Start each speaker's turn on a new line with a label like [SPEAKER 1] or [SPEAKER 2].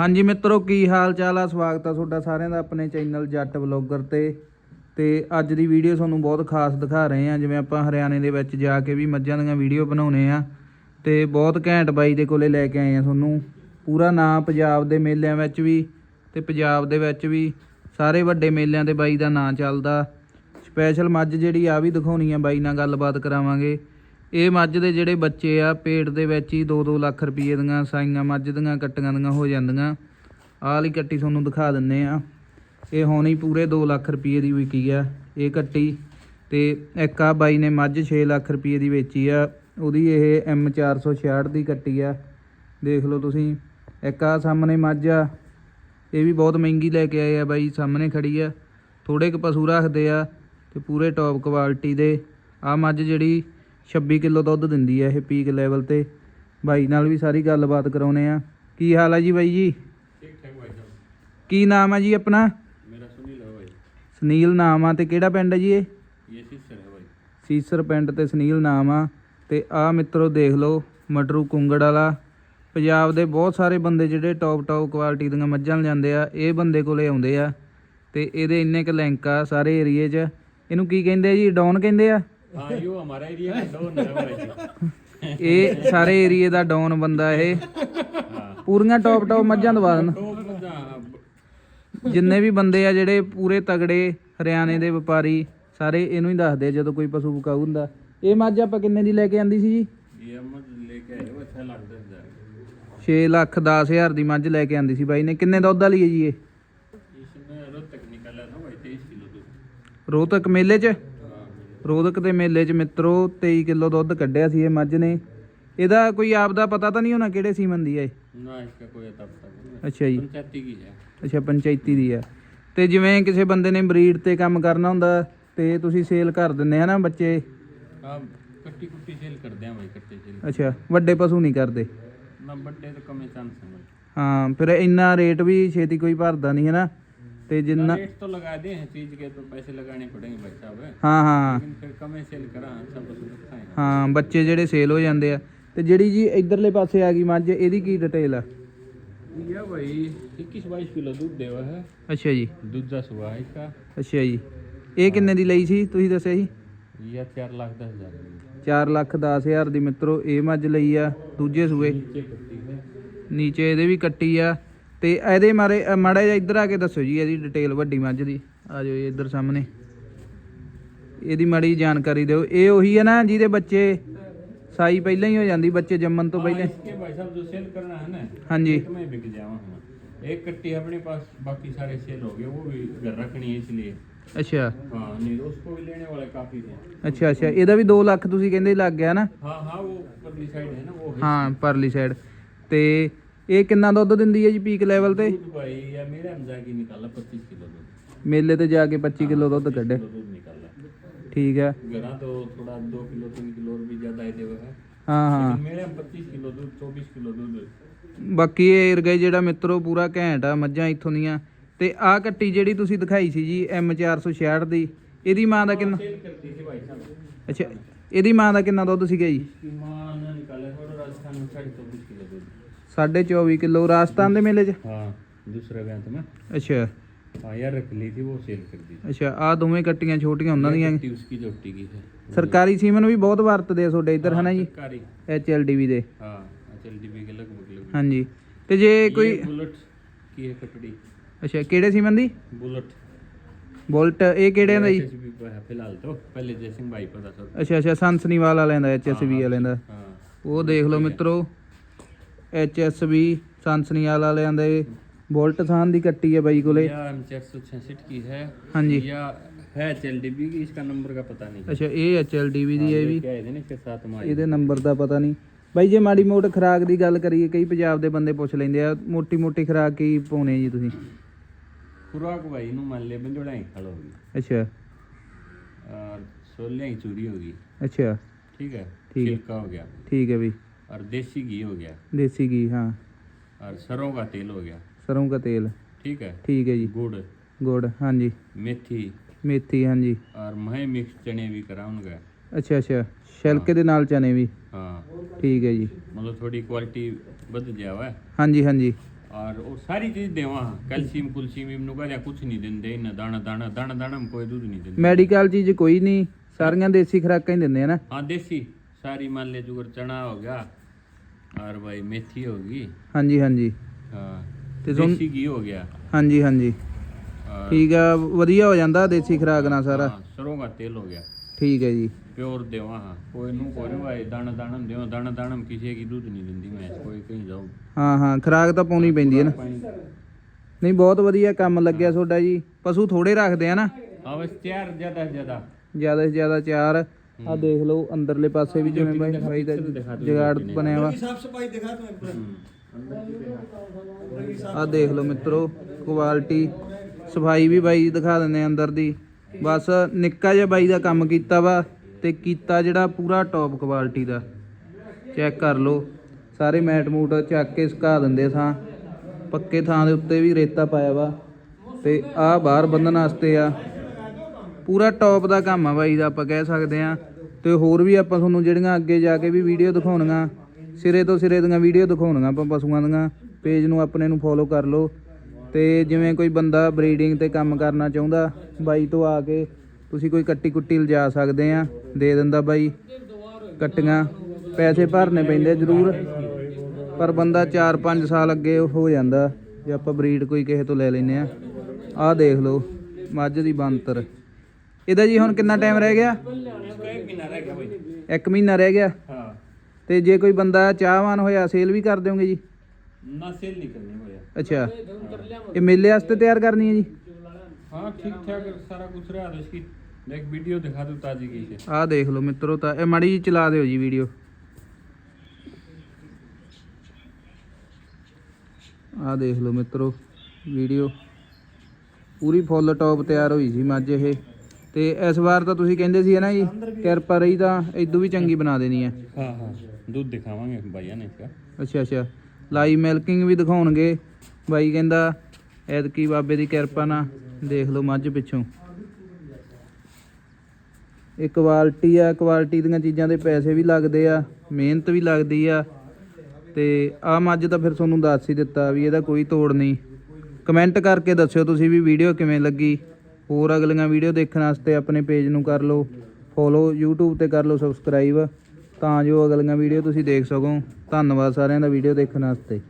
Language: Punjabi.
[SPEAKER 1] ਹਾਂਜੀ ਮਿੱਤਰੋ, ਕੀ ਹਾਲ ਚਾਲ ਆ? ਸਵਾਗਤ ਆ ਤੁਹਾਡਾ ਸਾਰਿਆਂ ਦਾ ਆਪਣੇ ਚੈਨਲ ਜੱਟ ਵਲੌਗਰ ਤੇ। ਤੇ ਅੱਜ ਦੀ ਵੀਡੀਓ ਤੁਹਾਨੂੰ ਬਹੁਤ ਖਾਸ ਦਿਖਾ ਰਹੇ ਆ ਜਿਵੇਂ ਆਪਾਂ ਹਰਿਆਣੇ ਦੇ ਵਿੱਚ ਜਾ ਕੇ ਵੀ ਮੱਝਾਂ ਦੀਆਂ ਵੀਡੀਓ ਬਣਾਉਨੇ ਆ। ਤੇ ਬਹੁਤ ਘੈਂਟ ਬਾਈ ਦੇ ਕੋਲੇ ਲੈ ਕੇ ਆਏ ਆ ਤੁਹਾਨੂੰ। ਪੂਰਾ ਨਾਂ ਪੰਜਾਬ ਦੇ ਮੇਲਿਆਂ ਵਿੱਚ ਵੀ ਤੇ ਪੰਜਾਬ ਦੇ ਵਿੱਚ ਵੀ ਸਾਰੇ ਵੱਡੇ ਮੇਲਿਆਂ ਤੇ ਬਾਈ ਦਾ ਨਾਂ ਚੱਲਦਾ। ਸਪੈਸ਼ਲ ਮੱਝ ਜਿਹੜੀ ਆ ਵੀ ਦਿਖਾਉਣੀ ਆ ਬਾਈ ਨਾਲ ਗੱਲਬਾਤ ਕਰਾਵਾਂਗੇ। ਇਹ ਮੱਝ ਦੇ ਜਿਹੜੇ ਬੱਚੇ ਆ, ਪੇਟ ਦੇ ਵਿੱਚ ਹੀ 2-2 ਲੱਖ ਰੁਪਏ ਦੀਆਂ ਸਾਈਆਂ ਮੱਝ ਦੀਆਂ, ਕੱਟੀਆਂ ਦੀਆਂ ਹੋ ਜਾਂਦੀਆਂ। ਆਹ ਲਈ ਕੱਟੀ ਤੁਹਾਨੂੰ ਦਿਖਾ ਦਿੰਨੇ ਆ। ਇਹ ਹੁਣ ਪੂਰੇ 2 ਲੱਖ ਰੁਪਏ ਦੀ ਵਿਕੀ ਆ ਇਹ ਕੱਟੀ ਤੇ ਇੱਕ ਆ ਬਾਈ ਨੇ ਮੱਝ 6 ਲੱਖ ਰੁਪਏ ਦੀ ਵੇਚੀ ਆ। ਉਹਦੀ ਇਹ M466 ਦੀ ਕੱਟੀ ਆ। ਦੇਖ ਲਓ ਤੁਸੀਂ, ਇੱਕ ਆ ਸਾਹਮਣੇ ਮੱਝ ਆ। ਇਹ ਵੀ ਬਹੁਤ ਮਹਿੰਗੀ ਲੈ ਕੇ ਆਏ ਆ ਬਾਈ, ਸਾਹਮਣੇ ਖੜੀ ਆ। ਥੋੜੇ ਕੁ ਪਸ਼ੂ ਰੱਖਦੇ ਆ ਤੇ ਪੂਰੇ ਟੌਪ ਕੁਆਲਿਟੀ ਦੇ। ਆ ਮੱਝ ਜਿਹੜੀ 26 ਕਿਲੋ ਦੁੱਧ ਦਿੰਦੀ ਹੈ ਇਹ ਪੀਕ ਲੈਵਲ ਤੇ। ਬਾਈ ਨਾਲ ਵੀ ਸਾਰੀ ਗੱਲਬਾਤ ਕਰਾਉਨੇ ਆ। ਕੀ ਹਾਲ ਹੈ ਜੀ ਬਾਈ ਜੀ? ਕੀ ਨਾਮ ਹੈ ਜੀ ਆਪਣਾ? ਸੁਨੀਲ ਨਾਮ ਆ ਤੇ ਕਿਹੜਾ ਪਿੰਡ ਹੈ ਜੀ ਇਹ?
[SPEAKER 2] ਸੀਸਰ
[SPEAKER 1] ਸੀਸਰ ਪਿੰਡ ਤੇ ਸੁਨੀਲ ਨਾਮ ਆ। ਤੇ ਆ ਮਿੱਤਰੋ ਦੇਖ ਲਓ, ਮਟਰੂ ਕੁੰਗੜ ਵਾਲਾ। ਪੰਜਾਬ ਦੇ ਬਹੁਤ ਸਾਰੇ ਬੰਦੇ ਜਿਹੜੇ ਟੌਪ ਟੌਪ ਕੁਆਲਿਟੀ ਦੀਆਂ ਮੱਝਾਂ ਲਿਆਉਂਦੇ ਆ, ਇਹ ਬੰਦੇ ਕੋਲੇ ਆਉਂਦੇ ਆ। ਤੇ ਇਹਦੇ ਇੰਨੇ ਕ ਲਿੰਕ ਆ ਸਾਰੇ ਏਰੀਏ 'ਚ। ਇਹਨੂੰ ਕੀ ਕਹਿੰਦੇ ਆ ਜੀ? ਡਾਊਨ ਕਹਿੰਦੇ ਆ?
[SPEAKER 2] हाँ यो हमारा एरिया में डॉन है भाई
[SPEAKER 1] ਇਹ ਸਾਰੇ ਏਰੀਏ ਦਾ ਡੌਨ ਬੰਦਾ ਇਹ
[SPEAKER 2] हाँ
[SPEAKER 1] ਪੂਰੀਆਂ ਟੌਪ ਟੌਪ ਮੱਝਾਂ ਦਵਾ ਦੇਣ
[SPEAKER 2] तो बंदा
[SPEAKER 1] ਜਿੰਨੇ ਵੀ ਬੰਦੇ ਆ ਜਿਹੜੇ ਪੂਰੇ ਤਗੜੇ ਹਰਿਆਣੇ ਦੇ ਵਪਾਰੀ ਸਾਰੇ ਇਹਨੂੰ ਹੀ ਦੱਸਦੇ ਆ ਜਦੋਂ ਕੋਈ ਪਸ਼ੂ ਵਿਕਾਊ ਹੁੰਦਾ ਇਹ ਮੱਝ ਆਪਾਂ ਕਿੰਨੇ ਦੀ ਲੈ ਕੇ ਆਂਦੀ ਸੀ ਜੀ
[SPEAKER 2] ये मत लेके आए वो छह लाख दस हजार
[SPEAKER 1] 6 ਲੱਖ 10 ਹਜ਼ਾਰ ਦੀ ਮੱਝ ਲੈ ਕੇ ਆਂਦੀ ਸੀ ਬਾਈ ਨੇ ਕਿੰਨੇ ਦੁੱਧ ਵਾਲੀ ਹੈ ਜੀ ਇਹ
[SPEAKER 2] इसमें रोज तक निकाला था भाई तेईस किलो दूध
[SPEAKER 1] ਰੋਹਤਕ ਮੇਲੇ 'ਚ ਰੋਦਕ ਦੇ ਮੇਲੇ 'ਚ ਮਿੱਤਰੋ 23 ਕਿਲੋ ਦੁੱਧ ਕੱਢਿਆ ਸੀ ਇਹ ਮੱਝ ਨੇ। ਇਹਦਾ ਕੋਈ ਆਪ ਦਾ ਪਤਾ ਤਾਂ ਨਹੀਂ ਹੋਣਾ ਕਿਹੜੇ ਸੀਮਨ ਦੀ ਹੈ
[SPEAKER 2] ਨਾ ਇਸਕਾ ਕੋਈ ਪਤਾ ਨਹੀਂ
[SPEAKER 1] ਅੱਛਾ ਜੀ।
[SPEAKER 2] ਪੰਚਾਇਤੀ ਦੀ ਹੈ?
[SPEAKER 1] ਅੱਛਾ ਪੰਚਾਇਤੀ ਦੀ ਹੈ। ਤੇ ਜਿਵੇਂ ਕਿਸੇ ਬੰਦੇ ਨੇ ਬਰੀਡ ਤੇ ਕੰਮ ਕਰਨਾ ਹੁੰਦਾ ਤੇ ਤੁਸੀਂ ਸੇਲ ਕਰ ਦਿੰਦੇ ਆ ਨਾ ਬੱਚੇ? ਵੱਡੇ ਪਸ਼ੂ ਨਹੀਂ ਕਰਦੇ?
[SPEAKER 2] ਨਾ ਵੱਡੇ ਤਾਂ ਕਮੇ ਚਾਂਸ
[SPEAKER 1] ਹਾਂ ਫਿਰ ਇੰਨਾ ਰੇਟ ਵੀ ਛੇਤੀ ਕੋਈ ਭਰਦਾ ਨਹੀਂ ਹੈ ਨਾ। ਤੇ ਜਿੰਨਾ
[SPEAKER 2] रेट तो लगा दिए हैं चीज के तो पैसे लगाने पड़ेंगे भाई साहब
[SPEAKER 1] ਹਾਂ ਹਾਂ
[SPEAKER 2] लेकिन फिर कम सेल करा अच्छा पशु रखा है
[SPEAKER 1] ਹਾਂ ਬੱਚੇ ਜਿਹੜੇ ਸੇਲ ਹੋ ਜਾਂਦੇ ਆ ਤੇ ਜਿਹੜੀ ਜੀ ਇਧਰਲੇ ਪਾਸੇ ਆ ਗਈ ਮੱਝ ਇਹਦੀ ਕੀ ਡਿਟੇਲ ਆ
[SPEAKER 2] यह भाई इक्कीस बाईस किलो दूध देवा है
[SPEAKER 1] ਅੱਛਾ ਜੀ
[SPEAKER 2] दूध दस हुआ है इसका
[SPEAKER 1] ਅੱਛਾ ਜੀ ਇਹ ਕਿੰਨੇ ਦੀ ਲਈ ਸੀ ਤੁਸੀਂ ਦੱਸਿਆ ਜੀ
[SPEAKER 2] यह चार लाख दस हजार है।
[SPEAKER 1] 4 ਲੱਖ 10 ਹਜ਼ਾਰ ਦੀ ਮਿੱਤਰੋ ਇਹ ਮੱਝ ਲਈ ਆ ਦੂਜੇ ਸੂਏ
[SPEAKER 2] नीचे कट्टी है
[SPEAKER 1] ਨੀਚੇ ਇਹਦੇ ਵੀ ਕੱਟੀ ਆ ਤੇ ਇਹਦੇ ਮਾਰੇ ਮਾੜਾ ਜਿਹਾ ਇੱਧਰ ਆ ਕੇ ਦੱਸੋ ਜੀ ਇਹਦੀ ਡਿਟੇਲ ਵੱਡੀ ਮੱਝ ਦੀ। ਆ ਜਾਓ ਇੱਧਰ ਸਾਹਮਣੇ। ਇਹਦੀ ਮਾੜੀ ਜਾਣਕਾਰੀ ਦਿਓ। ਇਹ ਉਹੀ ਹੈ ਨਾ ਜਿਹਦੇ ਬੱਚੇ ਸਾਈ ਪਹਿਲਾਂ ਹੀ ਹੋ ਜਾਂਦੀ ਬੱਚੇ ਜੰਮਣ ਤੋਂ ਪਹਿਲਾਂ। ਹਾਂਜੀ।
[SPEAKER 2] ਇਹ ਕੱਟੀ ਆਪਣੇ ਪਾਸ ਬਾਕੀ ਸਾਰੇ ਸੇਲ ਹੋ ਗਏ ਉਹ ਵੀ ਘਰ ਰੱਖਣੀ ਹੈ ਇਸ ਲਈ।
[SPEAKER 1] ਅੱਛਾ।
[SPEAKER 2] ਹਾਂ ਨਹੀਂ ਉਸਕੋ ਵੀ ਲੈਣੇ ਵਾਲੇ ਕਾਫੀ ਨੇ।
[SPEAKER 1] ਅੱਛਾ ਅੱਛਾ। ਇਹਦਾ ਵੀ 2 ਲੱਖ ਤੁਸੀਂ ਕਹਿੰਦੇ ਲੱਗ ਗਿਆ ਇਹ ਕਿੰਨਾ ਦੁੱਧ ਦਿੰਦੀ ਹੈ ਜੀ ਪੀਕ ਲੈਵਲ ਤੇ
[SPEAKER 2] दूध भाई या मेरे हम जाके निकाला पच्चीस किलो दूध
[SPEAKER 1] ਮੇਲੇ ਤੇ ਜਾ ਕੇ 25 ਕਿਲੋ ਦੁੱਧ ਕੱਢੇ
[SPEAKER 2] किलो दूध निकाला
[SPEAKER 1] ਠੀਕ ਹੈ
[SPEAKER 2] घरा तो थोड़ा दो किलो तीन किलो और भी ज्यादा ही देवा है
[SPEAKER 1] ਹਾਂ ਹਾਂ
[SPEAKER 2] लेकिन मेरे हम पच्चीस किलो दूध चौबीस किलो दूध
[SPEAKER 1] ਬਾਕੀ ਇਹ ਏਰੀਆ ਜਿਹੜਾ ਮਿੱਤਰੋ ਪੂਰਾ ਘੈਂਟ ਆ ਮੱਝਾਂ ਇੱਥੋਂ ਦੀਆਂ ਤੇ ਆਹ ਕੱਟੀ ਜਿਹੜੀ ਤੁਸੀਂ ਦਿਖਾਈ ਸੀ ਜੀ M466 ਦੀ ਇਹਦੀ ਮਾਂ ਦਾ ਕਿੰਨਾ
[SPEAKER 2] सेल करती थी भाई साहब
[SPEAKER 1] ਅੱਛਾ ਇਹਦੀ ਮਾਂ ਦਾ ਕਿੰਨਾ ਦੁੱਧ ਸੀਗਾ ਜੀ
[SPEAKER 2] इसकी माँ ने निकाला थोड़ा राजस्थान में साढ़े चौबीस किलो दूध
[SPEAKER 1] 24 ਕਿਲੋ ਰਾਜਸਥਾਨ ਦੇ ਮੇਲੇ 'ਚ
[SPEAKER 2] हाँ दूसरे ब्यांत में
[SPEAKER 1] ਅੱਛਾ
[SPEAKER 2] हाँ यार रख ली थी वो सेल कर दी
[SPEAKER 1] ਅੱਛਾ ਆਹ ਦੋਵੇਂ ਕੱਟੀਆਂ ਛੋਟੀਆਂ ਉਹਨਾਂ ਦੀਆਂ
[SPEAKER 2] थी उसकी जोटी की है
[SPEAKER 1] ਸਰਕਾਰੀ ਸੀਮਨ ਵੀ ਬਹੁਤ ਵਰਤਦੇ ਆ ਤੁਹਾਡੇ ਇੱਧਰ ਹਨਾ ਜੀ
[SPEAKER 2] सरकारी
[SPEAKER 1] HLDV ਦੇ
[SPEAKER 2] हाँ अचल डीबी के लगभग लगभग
[SPEAKER 1] ਹਾਂਜੀ ਤੇ ਜੇ ਕੋਈ
[SPEAKER 2] ये बुलेट की है कटड़ी
[SPEAKER 1] ਅੱਛਾ ਕਿਹੜੇ ਸੀਮਨ ਦੀ
[SPEAKER 2] बुलेट
[SPEAKER 1] ਬੁਲਟ ਇਹ ਕਿਹੜੇ ਦਾ ਜੀ
[SPEAKER 2] SSB पर है फिलहाल तो पहले जयसिंह भाई पता सर
[SPEAKER 1] ਅੱਛਾ ਅੱਛਾ ਸੰਸਨੀਵਾਲ ਵਾਲਿਆਂ ਦਾ HSB ਵਾਲਿਆਂ ਦਾ
[SPEAKER 2] हाँ
[SPEAKER 1] ਉਹ ਦੇਖ ਲਓ ਮਿੱਤਰੋ HSB ਸੰਸਨੀਵਾਲ ਵਾਲਿਆਂ ਦੇ ਬੁਲਟ ਥਾਂ ਦੀ ਕੱਟੀ ਹੈ ਬਾਈ ਕੋਲੇ
[SPEAKER 2] या एम चार सौ छियासठ की है
[SPEAKER 1] ਹਾਂਜੀ
[SPEAKER 2] या है एच डीबी की इसका नंबर का पता नहीं
[SPEAKER 1] ਅੱਛਾ ਇਹ HLDV ਦੀ ਹੈ ਇਹ ਵੀ
[SPEAKER 2] क्या है ना इसके साथ में आई
[SPEAKER 1] ਇਹਦੇ ਨੰਬਰ ਦਾ ਪਤਾ ਨਹੀਂ ਬਾਈ ਜੇ ਮਾੜੀ ਮੋਟ ਖਰਾਕ ਦੀ ਗੱਲ ਕਰੀਏ ਕਈ ਪੰਜਾਬ ਦੇ ਬੰਦੇ ਪੁੱਛ ਲੈਂਦੇ ਆ ਮੋਟੀ ਮੋਟੀ ਖਰਾਕ ਕੀ ਪਾਉਣੇ ਜੀ ਤੁਸੀਂ
[SPEAKER 2] खुराक भाई नु मान ले बंजोड़ा ही खड़ा होगी
[SPEAKER 1] ਅੱਛਾ
[SPEAKER 2] और सोलिया ही चूड़ी होगी
[SPEAKER 1] ਅੱਛਾ
[SPEAKER 2] ठीक है
[SPEAKER 1] ठीक है।
[SPEAKER 2] छिलका हो गया
[SPEAKER 1] ਠੀਕ ਹੈ ਬਈ
[SPEAKER 2] और देसी घी हो गया
[SPEAKER 1] ਦੇਸੀ ਘੀ ਹਾਂ
[SPEAKER 2] और सरों का तेल हो गया
[SPEAKER 1] ਸਰੋਂ ਦਾ ਤੇਲ
[SPEAKER 2] ठीक है
[SPEAKER 1] ਠੀਕ ਹੈ ਜੀ
[SPEAKER 2] गुड़
[SPEAKER 1] ਗੁੜ ਹਾਂਜੀ
[SPEAKER 2] मेथी
[SPEAKER 1] ਮੇਥੀ ਹਾਂਜੀ
[SPEAKER 2] और महे मिक्स चने भी करा उनका
[SPEAKER 1] ਅੱਛਾ ਅੱਛਾ ਛਿਲਕੇ ਦੇ ਨਾਲ ਚਨੇ ਵੀ
[SPEAKER 2] हाँ
[SPEAKER 1] ਠੀਕ ਹੈ ਜੀ
[SPEAKER 2] मतलब थोड़ी क्वालिटी बद जावा है
[SPEAKER 1] ਹਾਂਜੀ ਹਾਂਜੀ
[SPEAKER 2] और ਔਰ ਉਹ ਸਾਰੀ ਚੀਜ਼ ਦੇਵਾਂ ਕੈਲਸ਼ੀਅਮ ਕੁਲਸ਼ੀਅਮ ਇਹਨੂੰ ਕਹਿੰਦਾ ਕੁਝ ਨਹੀਂ ਦਿੰਦੇ ਇਹਨਾਂ ਦਾਣਾ ਦਾਣਾ ਦਾਣਾ ਦਾਣਾ ਕੋਈ ਦੁੱਧ ਨਹੀਂ ਦਿੰਦੇ
[SPEAKER 1] ਮੈਡੀਕਲ ਚੀਜ਼ ਕੋਈ ਨਹੀਂ ਸਾਰੀਆਂ ਦੇਸੀ ਖੁਰਾਕਾਂ ਹੀ ਦਿੰਦੇ ਆ ਨਾ
[SPEAKER 2] हाँ देसी सारी मान ले जुगर चना हो गया और भाई मेथी होगी
[SPEAKER 1] ਹਾਂਜੀ ਹਾਂਜੀ
[SPEAKER 2] हाँ
[SPEAKER 1] ਤੇ ਤੁਹਾਨੂੰ-
[SPEAKER 2] देसी घी हो गया
[SPEAKER 1] ਹਾਂਜੀ ਹਾਂਜੀ
[SPEAKER 2] और
[SPEAKER 1] ਠੀਕ ਆ ਵਧੀਆ ਹੋ ਜਾਂਦਾ ਦੇਸੀ ਖੁਰਾਕ ਨਾਲ ਸਾਰਾ
[SPEAKER 2] हाँ, सरों का तेल हो गया
[SPEAKER 1] ਠੀਕ ਹੈ ਜੀ
[SPEAKER 2] प्योर देवा हाँ कोई नू कोई नहीं भाई दाना दाना देवा दाना दाना में किसी की दूध नहीं दिंदी मैं कोई कहीं जाओ
[SPEAKER 1] ਹਾਂ ਹਾਂ ਖੁਰਾਕ ਤਾਂ ਪਾਉਣੀ ਪੈਂਦੀ ਹੈ ਨਾ ਨਹੀਂ ਬਹੁਤ ਵਧੀਆ ਕੰਮ ਲੱਗਿਆ ਤੁਹਾਡਾ ਜੀ ਪਸ਼ੂ ਥੋੜੇ ਰੱਖਦੇ ਆ ਨਾ
[SPEAKER 2] हाँ बस चार ज्यादा से ज्यादा
[SPEAKER 1] ਜਿਆਦਾ ਤੋਂ ਜਿਆਦਾ ਚਾਰ ਆ ਦੇਖ ਲਓ ਅੰਦਰਲੇ ਪਾਸੇ ਵੀ ਜਿਵੇਂ ਬਾਈ ਬਾਈ ਦਾ ਜਗਾੜ ਬਣਿਆ ਵਾ। ਆ ਦੇਖ ਲਓ ਮਿੱਤਰੋ ਕੁਆਲਿਟੀ ਸਫ਼ਾਈ ਵੀ ਬਾਈ ਦਿਖਾ ਦਿੰਦੇ ਆ ਅੰਦਰ ਦੀ। ਬਸ ਨਿੱਕਾ ਜਿਹਾ ਬਾਈ ਦਾ ਕੰਮ ਕੀਤਾ ਵਾ ਤੇ ਕੀਤਾ ਜਿਹੜਾ ਪੂਰਾ ਟੌਪ ਕੁਆਲਿਟੀ ਦਾ। ਚੈੱਕ ਕਰ ਲਓ। ਸਾਰੇ ਮੈਟ ਮੂਟ ਚੱਕ ਕੇ ਸੁਕਾ ਦਿੰਦੇ ਥਾਂ। ਪੱਕੇ ਥਾਂ ਦੇ ਉੱਤੇ ਵੀ ਰੇਤਾ ਪਾਇਆ ਵਾ। ਤੇ ਆਹ ਬਾਹਰ ਬੰਨਣ ਵਾਸਤੇ ਆ। ਪੂਰਾ ਟੌਪ ਦਾ ਕੰਮ ਆ ਬਾਈ ਦਾ ਆਪਾਂ ਕਹਿ ਸਕਦੇ ਆ ਤੇ ਹੋਰ ਵੀ ਆਪਾਂ ਤੁਹਾਨੂੰ ਜਿਹੜੀਆਂ ਅੱਗੇ ਜਾ ਕੇ ਵੀ ਵੀਡੀਓ ਦਿਖਾਉਣੀਆਂ, ਸਿਰੇ ਤੋਂ ਸਿਰੇ ਦੀਆਂ ਵੀਡੀਓ ਦਿਖਾਉਣੀਆਂ ਆਪਾਂ ਪਸ਼ੂਆਂ ਦੀਆਂ ਪੇਜ ਨੂੰ ਆਪਣੇ ਨੂੰ ਫੋਲੋ ਕਰ ਲਓ। ਤੇ ਜਿਵੇਂ ਕੋਈ ਬੰਦਾ ਬਰੀਡਿੰਗ ਤੇ ਕੰਮ ਕਰਨਾ ਚਾਹੁੰਦਾ, ਬਾਈ ਤੋਂ ਆ ਕੇ ਤੁਸੀਂ ਕੋਈ ਕੱਟੀ ਕੁੱਟੀ ਲਿਜਾ ਸਕਦੇ ਆ ਦੇ ਦਿੰਦਾ ਬਾਈ ਕੱਟੀਆਂ, ਪੈਸੇ ਭਰਨੇ ਪੈਂਦੇ ਜ਼ਰੂਰ। ਪਰ ਬੰਦਾ 4-5 ਸਾਲ ਅੱਗੇ ਹੋ ਜਾਂਦਾ, ਜੇ ਆਪਾਂ ਬਰੀਡ ਕੋਈ ਕਿਸੇ ਤੋਂ ਲੈ ਲੈਨੇ ਆ ਆਹ ਦੇਖ ਲਓ, ਮੱਝ ਦੀ ਬੰਤਰ ਇਹਦਾ ਜੀ ਹੁਣ ਕਿੰਨਾ ਟਾਈਮ ਰਹਿ ਗਿਆ? ਇੱਕ ਮਹੀਨਾ ਰਹਿ ਗਿਆ। ਤੇ ਜੇ ਕੋਈ ਬੰਦਾ ਚਾਹਵਾਨ ਹੋਇਆ ਸੇਲ ਵੀ ਕਰ ਦਿਓਗੇ ਜੀ?
[SPEAKER 2] ਨਾ ਸੇਲ ਨਹੀਂ ਕਰਨੀ ਹੋਇਆ।
[SPEAKER 1] ਅੱਛਾ। ਇਹ ਮੇਲੇ ਵਾਸਤੇ ਤਿਆਰ ਕਰਨੀ ਹੈ ਜੀ?
[SPEAKER 2] ਹਾਂ ਠੀਕ ਠਾਕ ਸਾਰਾ ਕੁਝ ਰਿਹਾ ਦੇਸ਼ ਕੀ ਇੱਕ ਵੀਡੀਓ ਦਿਖਾ ਦੂ ਤਾਜੀ ਕੀ
[SPEAKER 1] ਆ ਦੇਖ ਲਓ ਮਿੱਤਰੋ ਤਾਂ ਇਹ ਮਾੜੀ ਜੀ ਚਲਾ ਦਿਓ ਜੀ ਵੀਡੀਓ ਆ ਦੇਖ ਲਓ ਮਿੱਤਰੋ ਵੀਡੀਓ ਪੂਰੀ ਫੁੱਲ ਟੌਪ ਤਿਆਰ ਹੋਈ ਸੀ ਮੱਝ ਇਹ। ਤੇ ਇਸ ਵਾਰ ਤਾਂ ਤੁਸੀਂ ਕਹਿੰਦੇ ਸੀ ਹੈ ਨਾ ਜੀ ਕਿਰਪਾ ਰਹੀ ਤਾਂ ਇਦੋਂ ਵੀ ਚੰਗੀ ਬਣਾ ਦੇਣੀ ਹੈ।
[SPEAKER 2] ਹਾਂ ਹਾਂ। ਦੁੱਧ ਦਿਖਾਵਾਂਗੇ ਬਾਈਆਂ ਨੇ
[SPEAKER 1] ਅੱਛਾ ਅੱਛਾ। ਲਾਈਵ ਮਿਲਕਿੰਗ ਵੀ ਦਿਖਾਉਣਗੇ। ਬਾਈ ਕਹਿੰਦਾ ਐਤਕੀ ਬਾਬੇ ਦੀ ਕਿਰਪਾ ਨਾਲ ਦੇਖ ਲਓ ਮੱਝ ਪਿੱਛੋਂ। ਇਹ ਕੁਆਲਿਟੀ ਆ ਕੁਆਲਿਟੀ ਦੀਆਂ ਚੀਜ਼ਾਂ ਦੇ ਪੈਸੇ ਵੀ ਲੱਗਦੇ ਆ ਮਿਹਨਤ ਵੀ ਲੱਗਦੀ ਆ। ਤੇ ਆ ਮੱਝ ਤਾਂ ਫਿਰ ਤੁਹਾਨੂੰ ਦੱਸ ਹੀ ਦਿੱਤਾ ਵੀ ਇਹਦਾ ਕੋਈ ਤੋੜ ਨਹੀਂ। ਕਮੈਂਟ ਕਰਕੇ ਦੱਸਿਓ ਤੁਸੀਂ ਵੀ ਵੀਡੀਓ ਕਿਵੇਂ ਲੱਗੀ। ਹੋਰ ਅਗਲੀਆਂ ਵੀਡੀਓ ਦੇਖਣ ਵਾਸਤੇ ਆਪਣੇ ਪੇਜ ਨੂੰ ਕਰ ਲਓ ਫੋਲੋ YouTube ਤੇ ਕਰ ਲਓ ਸਬਸਕ੍ਰਾਈਬ ਤਾਂ ਜੋ ਅਗਲੀਆਂ ਵੀਡੀਓ ਤੁਸੀਂ ਦੇਖ ਸਕੋ। ਧੰਨਵਾਦ ਸਾਰਿਆਂ ਦਾ ਵੀਡੀਓ ਦੇਖਣ ਵਾਸਤੇ।